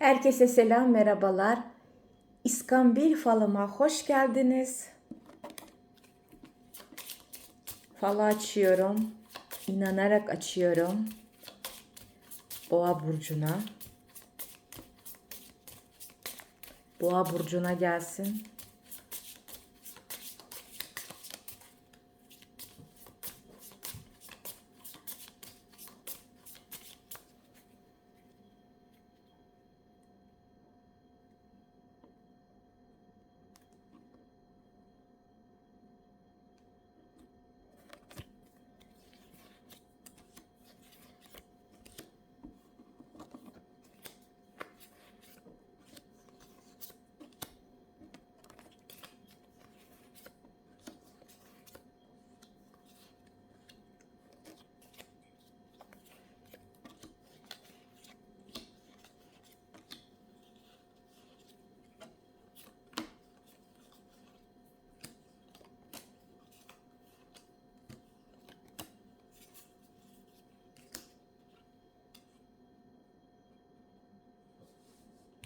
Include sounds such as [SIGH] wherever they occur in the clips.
Herkese selam, merhabalar. İskambil falıma hoş geldiniz. Falı açıyorum. İnanarak açıyorum. Boğa burcuna. Boğa burcuna gelsin.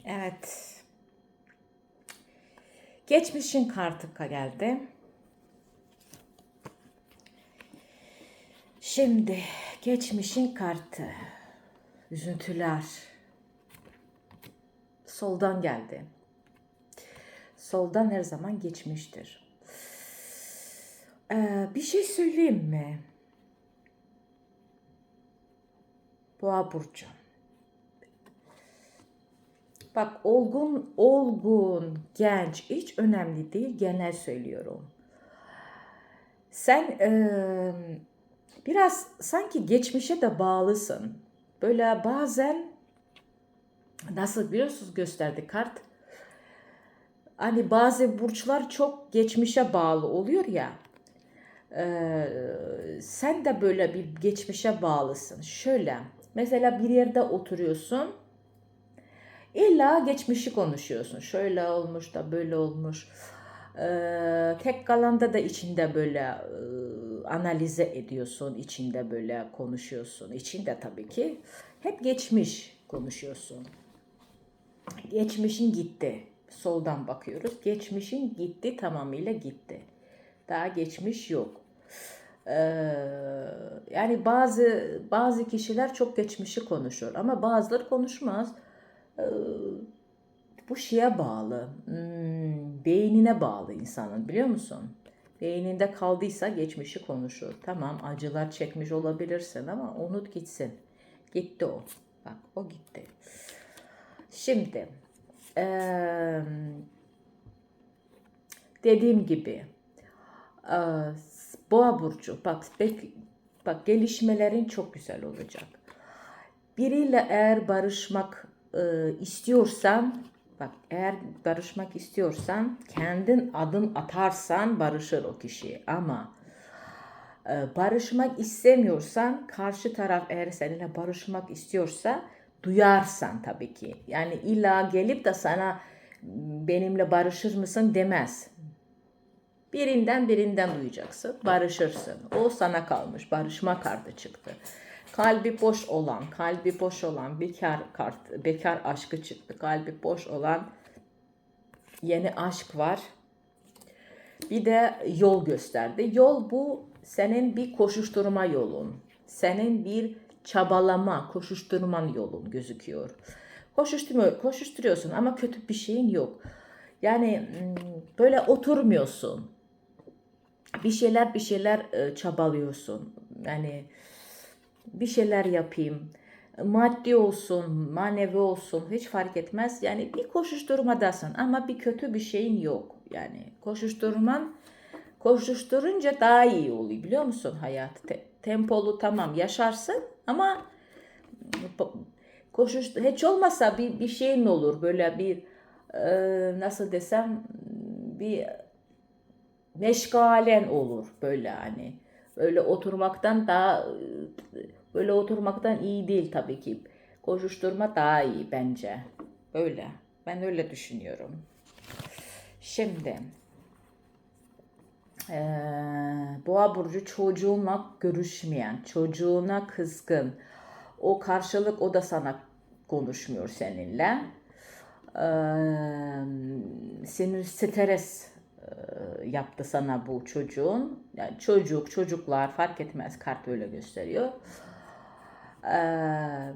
Evet. Geçmişin kartı geldi. Şimdi geçmişin kartı. Üzüntüler. Soldan geldi. Soldan her zaman geçmiştir. Ee, bir şey söyleyeyim mi? Boğa burcu. Bak olgun, olgun, genç hiç önemli değil. Genel söylüyorum. Sen eee, biraz sanki geçmişe de bağlısın. Böyle bazen nasıl biliyorsunuz gösterdi kart. Hani bazı burçlar çok geçmişe bağlı oluyor ya. Eee, sen de böyle bir geçmişe bağlısın. Şöyle mesela bir yerde oturuyorsun. İlla geçmişi konuşuyorsun. Şöyle olmuş da böyle olmuş. Ee, tek kalanda da içinde böyle e, analize ediyorsun. içinde böyle konuşuyorsun. İçinde tabii ki hep geçmiş konuşuyorsun. Geçmişin gitti. Soldan bakıyoruz. Geçmişin gitti tamamıyla gitti. Daha geçmiş yok. Ee, yani bazı bazı kişiler çok geçmişi konuşur ama bazıları konuşmaz. Ee, bu şeye bağlı. Hmm, beynine bağlı insanın biliyor musun? Beyninde kaldıysa geçmişi konuşur. Tamam acılar çekmiş olabilirsin ama unut gitsin. Gitti o. Bak o gitti. Şimdi dediğim gibi Boğa burcu bak bek- bak gelişmelerin çok güzel olacak. Biriyle eğer barışmak e, istiyorsan bak eğer barışmak istiyorsan kendin adım atarsan barışır o kişi ama e, barışmak istemiyorsan karşı taraf eğer seninle barışmak istiyorsa duyarsan tabii ki. Yani illa gelip de sana benimle barışır mısın demez. Birinden birinden duyacaksın, barışırsın. O sana kalmış, barışma kartı çıktı. Kalbi boş olan, kalbi boş olan bekar kart, bekar aşkı çıktı. Kalbi boş olan yeni aşk var. Bir de yol gösterdi. Yol bu senin bir koşuşturma yolun. Senin bir çabalama, koşuşturman yolun gözüküyor. Koşuşturma, koşuşturuyorsun ama kötü bir şeyin yok. Yani böyle oturmuyorsun. Bir şeyler bir şeyler çabalıyorsun. Yani bir şeyler yapayım. Maddi olsun, manevi olsun hiç fark etmez. Yani bir koşuşturmadasın ama bir kötü bir şeyin yok. Yani koşuşturman koşuşturunca daha iyi oluyor biliyor musun hayat? Te- tempolu tamam yaşarsın ama koşuş hiç olmasa bir, bir şeyin olur böyle bir e, nasıl desem bir meşgalen olur böyle hani öyle oturmaktan daha böyle oturmaktan iyi değil tabii ki. Koşuşturma daha iyi bence. Öyle. Ben öyle düşünüyorum. Şimdi eee Boğa burcu çocuğunla görüşmeyen, çocuğuna kızgın. O karşılık o da sana konuşmuyor seninle. Eee, sinir stres yaptı sana bu çocuğun. Yani çocuk, çocuklar fark etmez kart öyle gösteriyor. Eee,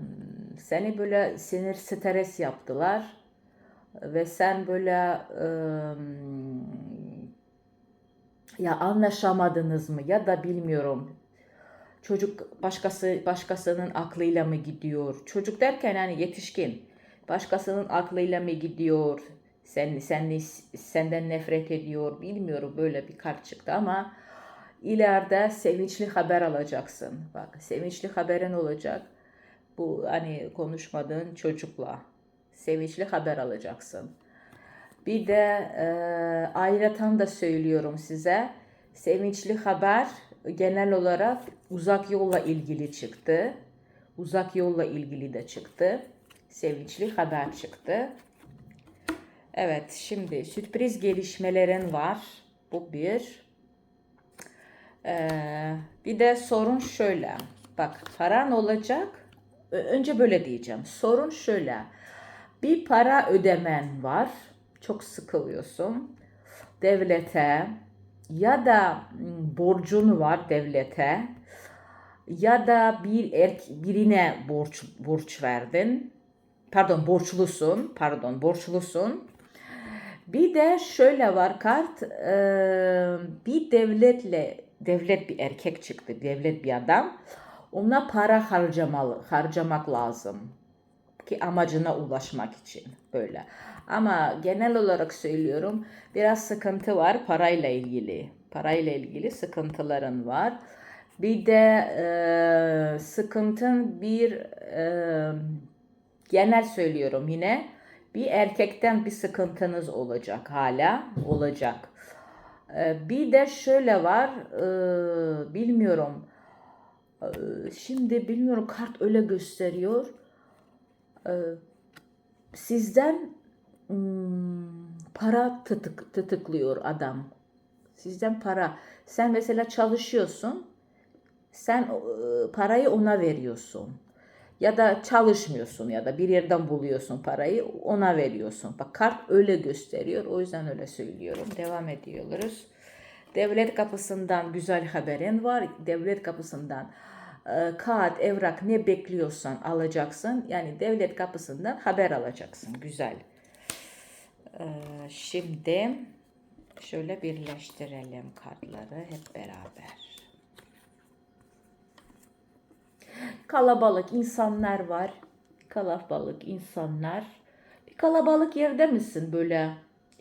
seni böyle sinir stres yaptılar ve sen böyle eee, ya anlaşamadınız mı ya da bilmiyorum. Çocuk başkası başkasının aklıyla mı gidiyor? Çocuk derken yani yetişkin. Başkasının aklıyla mı gidiyor? Sen sen senden nefret ediyor. Bilmiyorum böyle bir kart çıktı ama ileride sevinçli haber alacaksın. Bak sevinçli haberin olacak. Bu hani konuşmadığın çocukla sevinçli haber alacaksın. Bir de e, ayrıca da söylüyorum size. Sevinçli haber genel olarak uzak yolla ilgili çıktı. Uzak yolla ilgili de çıktı. Sevinçli haber çıktı. Evet şimdi sürpriz gelişmelerin var. Bu bir. Ee, bir de sorun şöyle. Bak paran olacak. Önce böyle diyeceğim. Sorun şöyle. Bir para ödemen var. Çok sıkılıyorsun. Devlete ya da borcun var devlete ya da bir erk birine borç borç verdin. Pardon borçlusun. Pardon borçlusun. Bir de şöyle var kart eee, bir devletle devlet bir erkek çıktı devlet bir adam ona para harcamalı harcamak lazım ki amacına ulaşmak için böyle. Ama genel olarak söylüyorum biraz sıkıntı var parayla ilgili. Parayla ilgili sıkıntıların var. Bir de eee, sıkıntın bir eee, genel söylüyorum yine bir erkekten bir sıkıntınız olacak hala olacak. Ee, Bir de şöyle var ee, bilmiyorum Ee, şimdi bilmiyorum kart öyle gösteriyor. Ee, Sizden hmm, para tıtık, tıtıklıyor adam. Sizden para. Sen mesela çalışıyorsun. Sen e, parayı ona veriyorsun. Ya da çalışmıyorsun ya da bir yerden buluyorsun parayı ona veriyorsun. Bak kart öyle gösteriyor. O yüzden öyle söylüyorum. Devam ediyoruz. Devlet kapısından güzel haberin var. Devlet kapısından e, kağıt, evrak ne bekliyorsan alacaksın. Yani devlet kapısından haber alacaksın. Güzel. E, şimdi şöyle birleştirelim kartları hep beraber. Kalabalık insanlar var. Kalabalık insanlar. Bir kalabalık yerde misin böyle?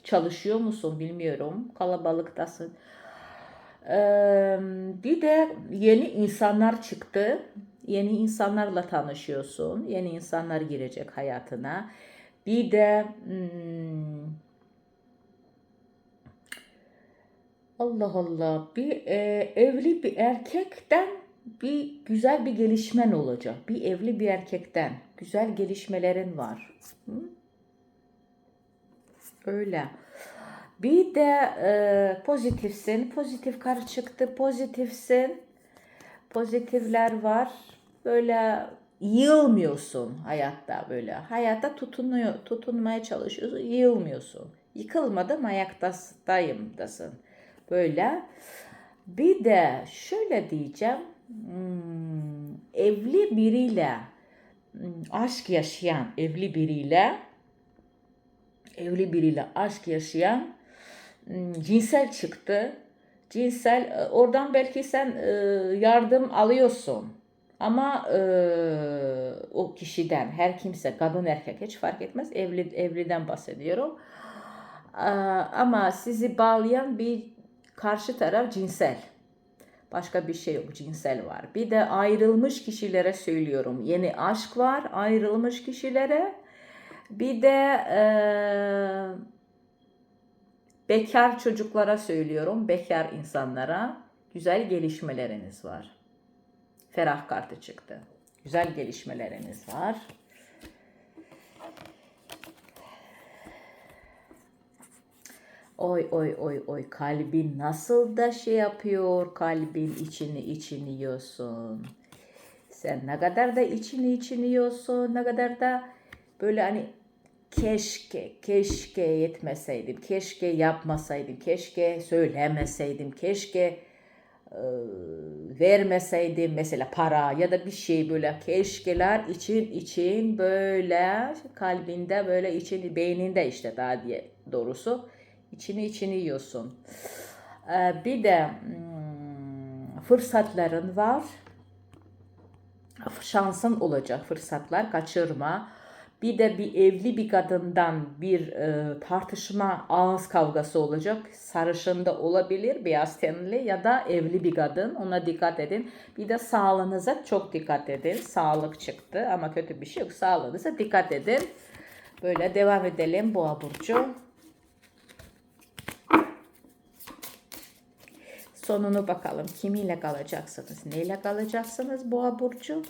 Çalışıyor musun bilmiyorum. Kalabalıktasın. Ee, bir de yeni insanlar çıktı. Yeni insanlarla tanışıyorsun. Yeni insanlar girecek hayatına. Bir de hmm, Allah Allah bir e, evli bir erkekten bir güzel bir gelişmen olacak. Bir evli bir erkekten güzel gelişmelerin var. Öyle. Bir de e, pozitifsin. Pozitif kart çıktı. Pozitifsin. Pozitifler var. Böyle yığılmıyorsun hayatta böyle. Hayatta tutunuyor, tutunmaya çalışıyorsun. Yığılmıyorsun. Yıkılmadım ayaktayım dasın. Böyle. Bir de şöyle diyeceğim. Hmm, evli biriyle hmm, aşk yaşayan evli biriyle evli biriyle aşk yaşayan hmm, cinsel çıktı. Cinsel e, oradan belki sen e, yardım alıyorsun. Ama e, o kişiden her kimse kadın erkek hiç fark etmez evli evliden bahsediyorum. Aa, Ama sizi bağlayan bir karşı taraf cinsel. Başka bir şey yok cinsel var. Bir de ayrılmış kişilere söylüyorum. Yeni aşk var ayrılmış kişilere. Bir de eee, bekar çocuklara söylüyorum. Bekar insanlara güzel gelişmeleriniz var. Ferah kartı çıktı. Güzel gelişmeleriniz var. Oy oy oy oy. Kalbin nasıl da şey yapıyor? Kalbin içini içini yiyorsun. Sen ne kadar da içini içini yiyorsun ne kadar da böyle hani keşke, keşke yetmeseydim, keşke yapmasaydım, keşke söylemeseydim, keşke e, vermeseydim. Mesela para ya da bir şey böyle keşkeler için için böyle kalbinde böyle için beyninde işte daha diye doğrusu içini içini yiyorsun. E, bir de hmm, fırsatların var şansın olacak fırsatlar kaçırma. Bir de bir evli bir kadından bir e, tartışma, ağız kavgası olacak. Sarışında olabilir, beyaz tenli ya da evli bir kadın. Ona dikkat edin. Bir de sağlığınıza çok dikkat edin. Sağlık çıktı ama kötü bir şey yok. Sağlığınıza dikkat edin. Böyle devam edelim Boğa burcu. Sonunu bakalım. Kimiyle kalacaksınız? Neyle kalacaksınız Boğa burcu?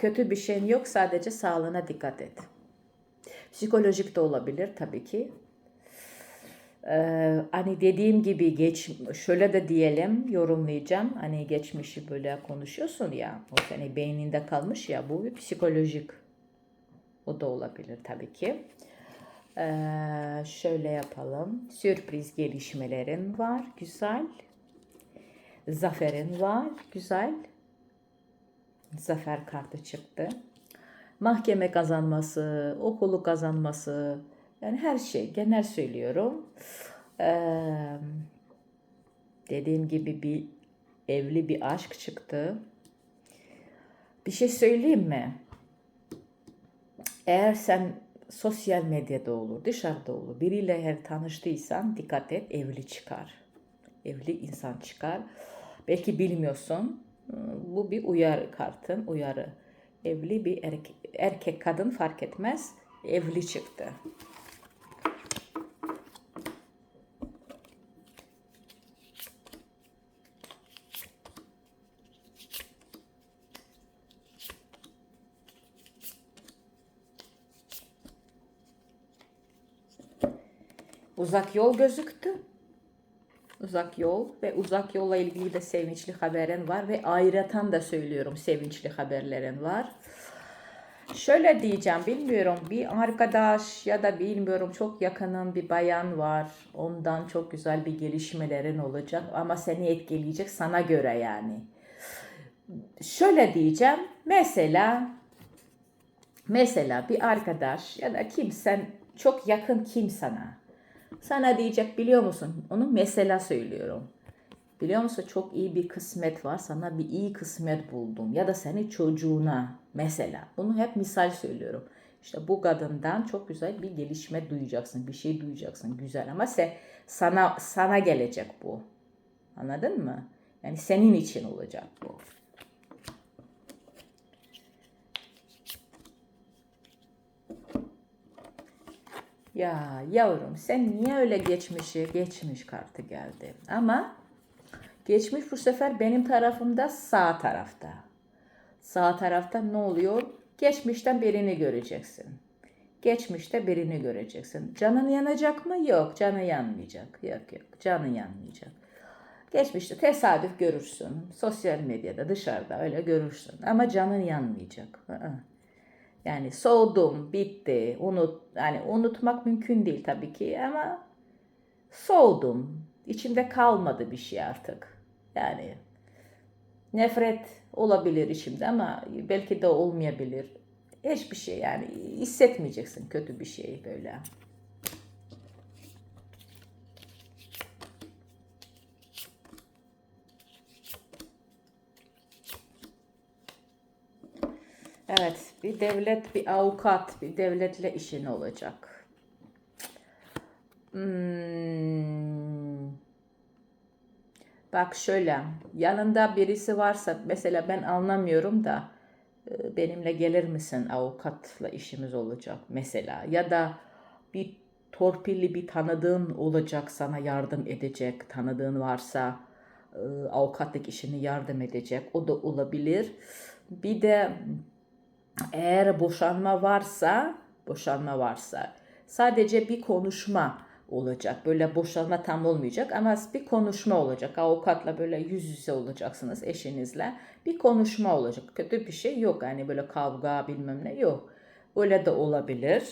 Kötü bir şeyin yok sadece sağlığına dikkat et. Psikolojik de olabilir tabii ki. Ee, hani dediğim gibi geç şöyle de diyelim yorumlayacağım. Hani geçmişi böyle konuşuyorsun ya. O senin beyninde kalmış ya bu bir psikolojik. O da olabilir tabii ki. Ee, şöyle yapalım. Sürpriz gelişmelerin var. Güzel. Zaferin var. Güzel. Zafer kartı çıktı. Mahkeme kazanması, okulu kazanması, yani her şey genel söylüyorum. Ee, dediğim gibi bir evli bir aşk çıktı. Bir şey söyleyeyim mi? Eğer sen sosyal medyada olur, dışarıda olur, biriyle eğer tanıştıysan dikkat et evli çıkar. Evli insan çıkar. Belki bilmiyorsun. Bu bir uyarı kartın, uyarı. Evli bir erkek, erkek kadın fark etmez. Evli çıktı. Uzak yol gözüktü. Uzak yol ve uzak yolla ilgili de sevinçli haberin var ve ayrıtan da söylüyorum sevinçli haberlerin var. Şöyle diyeceğim bilmiyorum bir arkadaş ya da bilmiyorum çok yakının bir bayan var. Ondan çok güzel bir gelişmelerin olacak ama seni etkileyecek sana göre yani. Şöyle diyeceğim mesela mesela bir arkadaş ya da kimsen çok yakın kim sana sana diyecek biliyor musun? Onu mesela söylüyorum. Biliyor musun çok iyi bir kısmet var. Sana bir iyi kısmet buldum. Ya da seni çocuğuna mesela. Bunu hep misal söylüyorum. İşte bu kadından çok güzel bir gelişme duyacaksın. Bir şey duyacaksın. Güzel ama se, sana sana gelecek bu. Anladın mı? Yani senin için olacak bu. Ya yavrum sen niye öyle geçmişi geçmiş kartı geldi. Ama geçmiş bu sefer benim tarafımda sağ tarafta. Sağ tarafta ne oluyor? Geçmişten birini göreceksin. Geçmişte birini göreceksin. Canın yanacak mı? Yok. Canı yanmayacak. Yok yok. Canı yanmayacak. Geçmişte tesadüf görürsün. Sosyal medyada dışarıda öyle görürsün. Ama canın yanmayacak. Yani soğudum, bitti, unut, yani unutmak mümkün değil tabii ki ama soğudum. İçimde kalmadı bir şey artık. Yani nefret olabilir içimde ama belki de olmayabilir. Hiçbir şey yani hissetmeyeceksin kötü bir şey böyle. Evet, bir devlet, bir avukat, bir devletle işin olacak. Hmm. Bak şöyle, yanında birisi varsa, mesela ben anlamıyorum da e, benimle gelir misin avukatla işimiz olacak mesela. Ya da bir torpilli bir tanıdığın olacak sana yardım edecek tanıdığın varsa e, avukatlık işini yardım edecek. O da olabilir. Bir de eğer boşanma varsa, boşanma varsa sadece bir konuşma olacak. Böyle boşanma tam olmayacak ama bir konuşma olacak. Avukatla böyle yüz yüze olacaksınız eşinizle. Bir konuşma olacak. Kötü bir şey yok. Yani böyle kavga bilmem ne yok. Öyle de olabilir.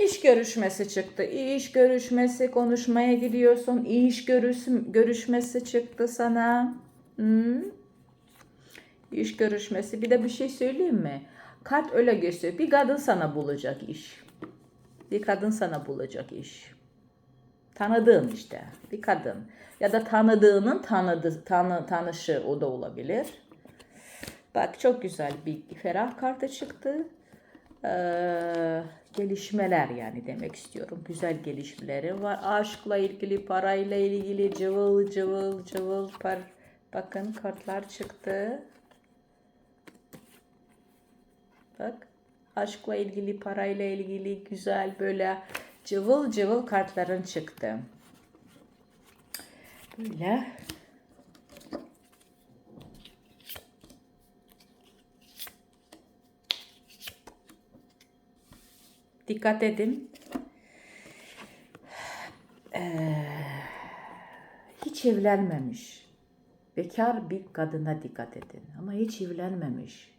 İş görüşmesi çıktı. İş görüşmesi konuşmaya gidiyorsun. İş görüşüm, görüşmesi çıktı sana. Hmm. İş görüşmesi. Bir de bir şey söyleyeyim mi? Kart öyle gösteriyor. Bir kadın sana bulacak iş. Bir kadın sana bulacak iş. Tanıdığın işte. Bir kadın. Ya da tanıdığının tanıdı, tanı, tanışı o da olabilir. Bak çok güzel bir ferah kartı çıktı. Ee, gelişmeler yani demek istiyorum. Güzel gelişmeleri var. Aşkla ilgili, parayla ilgili cıvıl cıvıl cıvıl par. Bakın kartlar çıktı. Bak aşkla ilgili, parayla ilgili güzel böyle cıvıl cıvıl kartların çıktı. Böyle Dikkat edin. Ee, hiç evlenmemiş. Bekar bir kadına dikkat edin. Ama hiç evlenmemiş.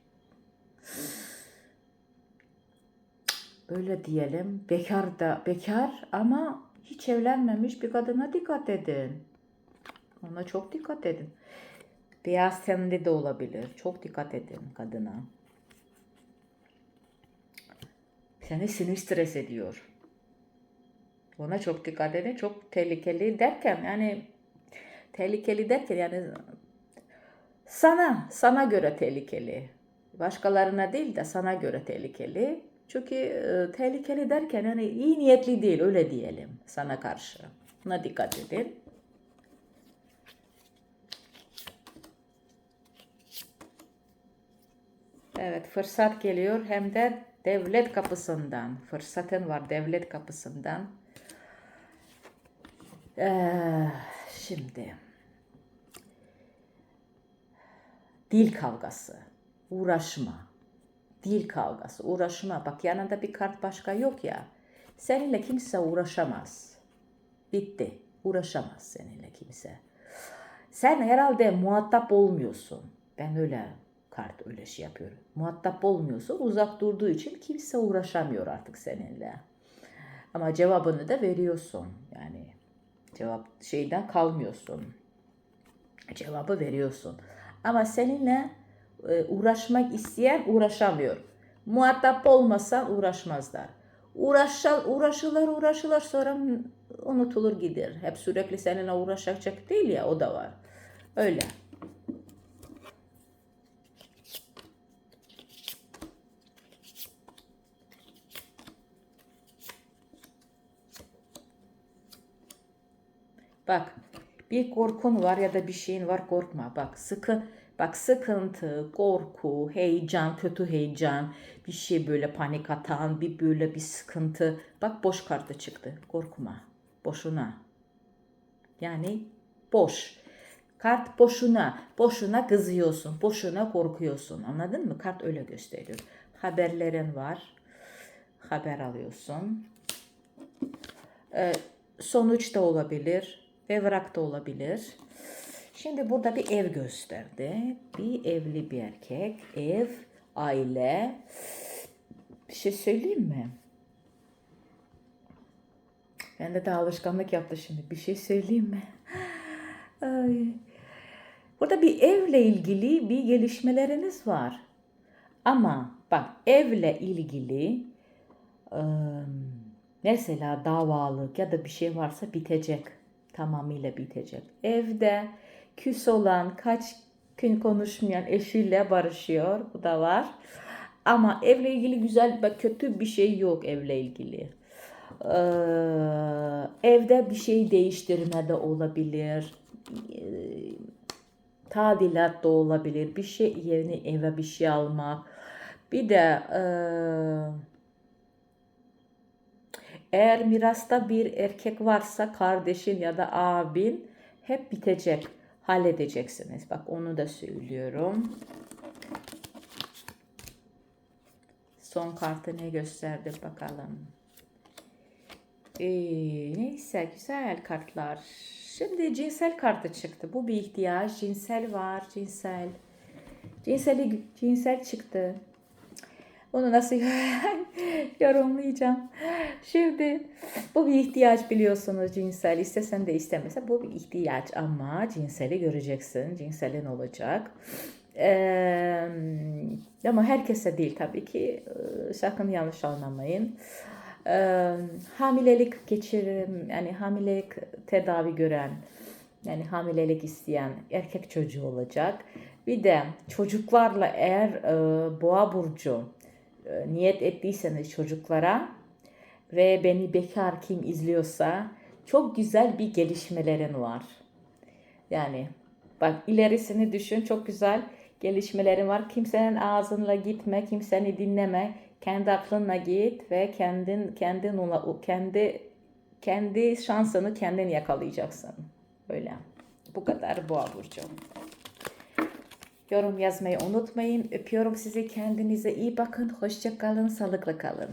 Böyle diyelim. Bekar da bekar ama hiç evlenmemiş bir kadına dikkat edin. Ona çok dikkat edin. Beyaz tenli de olabilir. Çok dikkat edin kadına. Seni sinir stres ediyor. Ona çok dikkat edin. Çok tehlikeli derken yani tehlikeli derken yani sana sana göre tehlikeli. Başkalarına değil de sana göre tehlikeli. Çünkü e, tehlikeli derken yani iyi niyetli değil öyle diyelim sana karşı. Buna dikkat edin. Evet fırsat geliyor hem de devlet kapısından. Fırsatın var devlet kapısından. Ee, şimdi dil kavgası, uğraşma. Dil kavgası, uğraşma. Bak yanında bir kart başka yok ya. Seninle kimse uğraşamaz. Bitti. Uğraşamaz seninle kimse. Sen herhalde muhatap olmuyorsun. Ben öyle kart öyle şey yapıyor. Muhatap olmuyorsun. Uzak durduğu için kimse uğraşamıyor artık seninle. Ama cevabını da veriyorsun. Yani cevap şeyden kalmıyorsun. Cevabı veriyorsun. Ama seninle e, uğraşmak isteyen uğraşamıyor. Muhatap olmasan uğraşmazlar. Uğraşal, uğraşırlar uğraşırlar sonra unutulur gider. Hep sürekli seninle uğraşacak değil ya o da var. Öyle. Bak bir korkun var ya da bir şeyin var korkma. Bak sıkı bak sıkıntı, korku, heyecan, kötü heyecan, bir şey böyle panik atan, bir böyle bir sıkıntı. Bak boş kartı çıktı. Korkma. Boşuna. Yani boş. Kart boşuna. Boşuna kızıyorsun. Boşuna korkuyorsun. Anladın mı? Kart öyle gösteriyor. Haberlerin var. Haber alıyorsun. Ee, sonuç da olabilir evrak da olabilir. Şimdi burada bir ev gösterdi. Bir evli bir erkek, ev, aile. Bir şey söyleyeyim mi? Ben de daha alışkanlık yaptı şimdi. Bir şey söyleyeyim mi? [GASPS] Ay. Burada bir evle ilgili bir gelişmeleriniz var. Ama bak evle ilgili ıı, mesela davalık ya da bir şey varsa bitecek tamamıyla bitecek. Evde küs olan, kaç gün konuşmayan eşiyle barışıyor. Bu da var. Ama evle ilgili güzel ve kötü bir şey yok evle ilgili. Ee, evde bir şey değiştirme de olabilir. Ee, tadilat da olabilir. Bir şey yeni eve bir şey almak. Bir de eee, eğer mirasta bir erkek varsa kardeşin ya da abin hep bitecek. Halledeceksiniz. Bak onu da söylüyorum. Son kartı ne gösterdi bakalım. Ee, neyse güzel kartlar. Şimdi cinsel kartı çıktı. Bu bir ihtiyaç. Cinsel var. Cinsel. Cinseli, cinsel çıktı. Onu nasıl [LAUGHS] yorumlayacağım? Şimdi bu bir ihtiyaç biliyorsunuz cinsel. İstesen de istemese bu bir ihtiyaç ama cinseli göreceksin. Cinselin olacak. Ee, ama herkese değil tabii ki. Sakın yanlış anlamayın. Ee, hamilelik geçirim yani hamilelik tedavi gören yani hamilelik isteyen erkek çocuğu olacak. Bir de çocuklarla eğer e, boğa burcu e, niyet ettiyseniz çocuklara ve beni bekar kim izliyorsa çok güzel bir gelişmelerin var. Yani bak ilerisini düşün çok güzel gelişmelerin var. Kimsenin ağzınla gitme, kimseni dinleme. Kendi aklınla git ve kendin kendin kendi kendi şansını kendin yakalayacaksın. Öyle. Bu kadar boğa burcu. Yorum yazmayı unutmayın. Öpüyorum sizi. Kendinize iyi bakın. Hoşça kalın. Sağlıklı kalın.